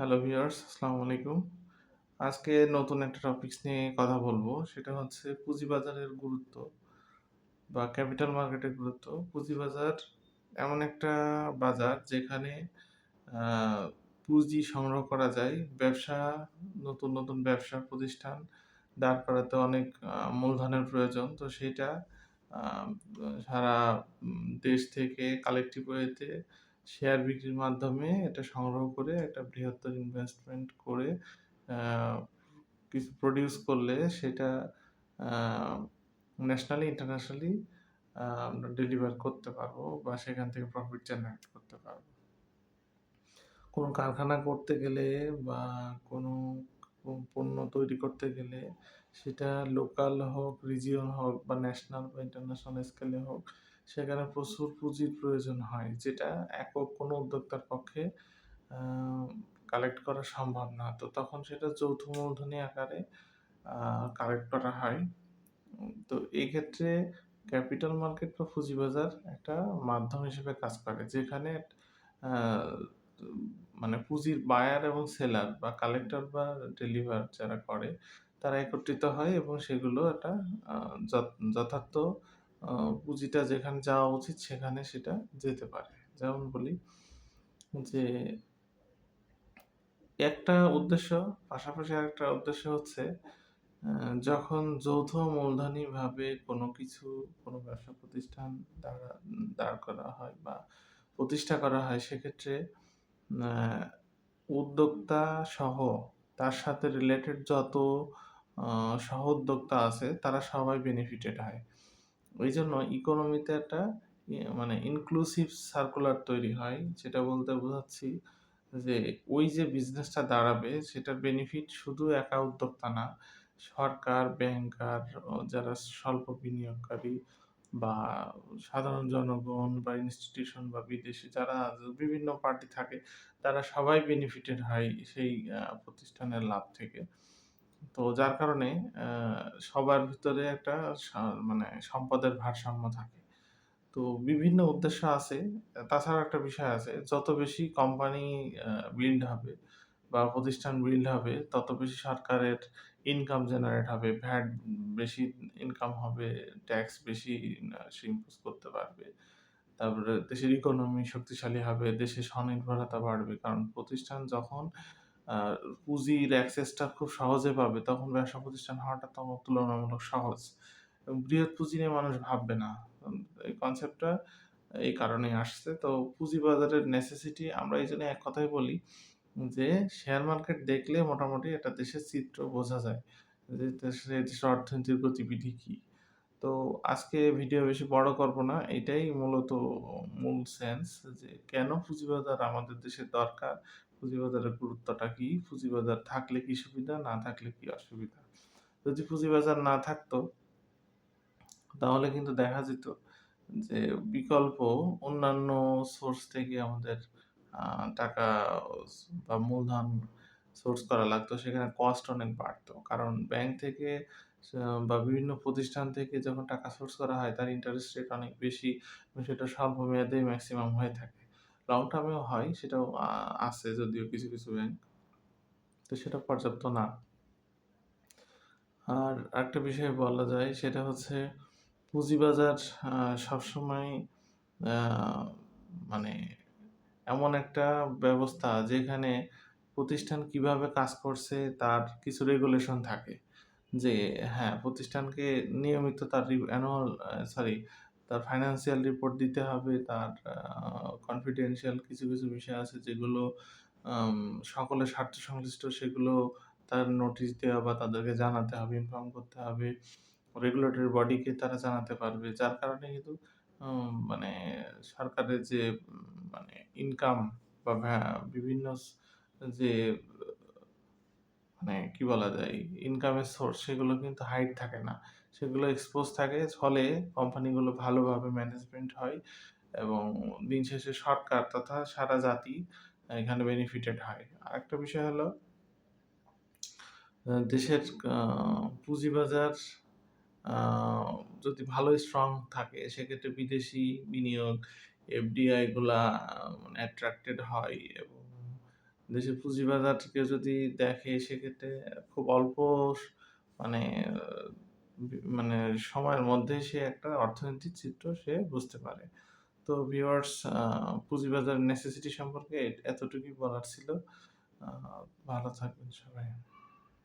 Hello viewers আসসালামু আলাইকুম আজকে নতুন একটা টপিকস নিয়ে কথা বলব। সেটা হচ্ছে পুঁজিবাজারের গুরুত্ব বা ক্যাপিটাল মার্কেটের গুরুত্ব। পুঁজিবাজার এমন একটা বাজার যেখানে পুঁজি সংগ্রহ করা যায়। ব্যবসা, নতুন নতুন ব্যবসা প্রতিষ্ঠান দাঁড় করাতে অনেক মূলধনের প্রয়োজন। তো সেটা সারা দেশ থেকে কালেকটিভ ওয়েতে শেয়ার বিক্রির মাধ্যমে এটা সংগ্রহ করে একটা বৃহত্তর ইনভেস্টমেন্ট করে কিছু প্রডিউস করলে সেটা ন্যাশনালি ইন্টারন্যাশনালি আমরা ডেলিভার করতে পারব বা সেখান থেকে প্রফিট জেনারেট করতে পারব। কোনো কারখানা করতে গেলে বা কোনো পণ্য তৈরি করতে গেলে সেটা লোকাল হোক রিজিয়ন হোক বা ন্যাশনাল বা ইন্টারন্যাশনাল স্কেলে হোক সেখানে প্রচুর পুঁজির প্রয়োজন হয়, যেটা একক কোনো উদ্যোক্তার পক্ষে কালেক্ট করা সম্ভব না। তো তখন সেটা যৌথ মূলধনী আকারে কালেক্ট করা হয়। তো এই ক্ষেত্রে ক্যাপিটাল মার্কেট বা পুঁজিবাজার একটা মাধ্যম হিসেবে কাজ করে, যেখানে মানে পুঁজির বায়ার এবং সেলার বা কালেক্টর বা ডেলিভার যারা করে, তারা একত্রিত হয় এবং সেগুলো একটা যথার্থ পুঁজিটা যেখানে যাওয়া উচিত সেখানে সেটা যেতে পারে। যেমন বলি যে একটা উদ্দেশ্য, পাশাপাশি আরেকটা উদ্দেশ্য হচ্ছে যখন যৌথ মূলধনীভাবে কোনো কিছু, কোনো ব্যবসা প্রতিষ্ঠান দাঁড়া দাঁড় করা হয় বা প্রতিষ্ঠা করা হয়, সেক্ষেত্রে উদ্যোক্তা সহ তার সাথে রিলেটেড যত সহ উদ্যোক্তা আছে, তারা সবাই বেনিফিটেড হয়। ওই জন্য ইকোনমিতে একটা মানে ইনক্লুসিভ সার্কুলার তৈরি হয়। যেটা বলতে বোঝাচ্ছি যে, ওই যে বিজনেসটা দাঁড়াবে, সেটার বেনিফিট শুধু একা উদ্যোক্তা না, সরকার ব্যাংকার যারা স্বল্প বিনিয়োগকারী বা সাধারণ জনগণ বা ইনস্টিটিউশন বা বিদেশি যারা বিভিন্ন পার্টি থাকে, তারা সবাই বেনিফিটেড হয় সেই প্রতিষ্ঠানের লাভ থেকে। তো যার কারণে সবার ভিতরে একটা মানে সম্পদের ভারসাম্য থাকে। তো বিভিন্ন উদ্দেশ্য আছে। তাছাড়া একটা বিষয় আছে, যত বেশি কোম্পানি বিল্ড হবে বা প্রতিষ্ঠান বিল্ড হবে, তত বেশি সরকারের ইনকাম জেনারেট হবে। ভ্যাট বেশি ইনকাম হবে ট্যাক্স বেশি ইম্পোজ করতে পারবে। তারপরে দেশের ইকোনমি শক্তিশালী হবে, দেশের স্বনির্ভরতা বাড়বে। কারণ প্রতিষ্ঠান যখন পুঁজির অ্যাক্সেসটা খুব সহজে পাবে। তখন ব্যবসা প্রতিষ্ঠান হওয়াটা তো তুলনামূলক সহজ। বৃহৎ পুঁজি নিয়ে মানুষ ভাববে না। এই কনসেপ্টটা এই কারণেই আসছে। তো পুঁজিবাজারের নেসেসিটি আমরা এই জন্য এক কথাই বলি যে শেয়ার মার্কেট দেখলে মোটামুটি একটা দেশের চিত্র বোঝা যায় যে দেশের দেশের অর্থনীতির গতিবিধি কী। তো আজকে ভিডিও বেশি বড় করব না। এটাই মূলত মূল সেন্স যে, কেন পুঁজিবাজার আমাদের দেশের দরকার? পুঁজিবাজারের গুরুত্বটা কি? পুঁজিবাজার থাকলে কি সুবিধা, না থাকলে কি অসুবিধা? যদি পুঁজিবাজার না থাকতো, তাহলে কিন্তু দেখা যেত যে বিকল্প অন্যান্য সোর্স থেকে আমাদের টাকা বা মূলধন সোর্স করা লাগতো। সেখানে কস্ট অনেক বাড়তো। কারণ ব্যাংক থেকে বা বিভিন্ন প্রতিষ্ঠান থেকে যখন টাকা সোর্স করা হয়, তার ইন্টারেস্ট রেট অনেক বেশি সেটা স্বল্প মেয়াদে ম্যাক্সিমাম হয়ে থাকে। লং টার্মেও হয়, সেটাও আছে যদিও কিছু কিছু ব্যাংক তো সেটা পর্যাপ্ত না। আর একটা বিষয় বলা যায়, সেটা হচ্ছে পুঁজিবাজার সবসময় মানে এমন একটা ব্যবস্থা যেখানে প্রতিষ্ঠান কীভাবে কাজ করছে তার কিছু রেগুলেশন থাকে। যে হ্যাঁ প্রতিষ্ঠানকে নিয়মিত তার অ্যানুয়াল সরি তার ফাইন্যান্সিয়াল রিপোর্ট দিতে হবে, তার কনফিডেন্সিয়াল কিছু কিছু বিষয় আছে যেগুলো সকলের স্বার্থ সংশ্লিষ্ট সেগুলো তার নোটিশ দেওয়া বা তাদেরকে জানাতে হবে ইনফর্ম করতে হবে। রেগুলেটরি বডিকে তারা জানাতে পারবে। যার কারণে কিন্তু মানে সরকারের যে মানে ইনকাম বা বিভিন্ন যে মানে কি বলা যায় ইনকামের সোর্স সেগুলো কিন্তু হাইট থাকে না। সেগুলো এক্সপোজ থাকে, ফলে কোম্পানিগুলো ভালোভাবে ম্যানেজমেন্ট হয় এবং দিন শেষে সরকার তথা সারা জাতি এখানে বেনিফিটেড হয়। আরেকটা বিষয় হলো দেশের পুঁজিবাজার যদি ভালো স্ট্রং থাকে, সেক্ষেত্রে বিদেশি বিনিয়োগ এফডিআই গুলা মানে অ্যাট্রাক্টেড হয় এবং দেশের পুঁজিবাজারকে যদি দেখে, সেক্ষেত্রে খুব অল্প মানে মানে সময়ের মধ্যে সে একটা অর্থনৈতিক চিত্র সে বুঝতে পারে। তো ভিওয়ার্স পুঁজিবাজার নেসেসিটি সম্পর্কে এতটুকুই বলার ছিল। ভালো থাকবেন সবাই।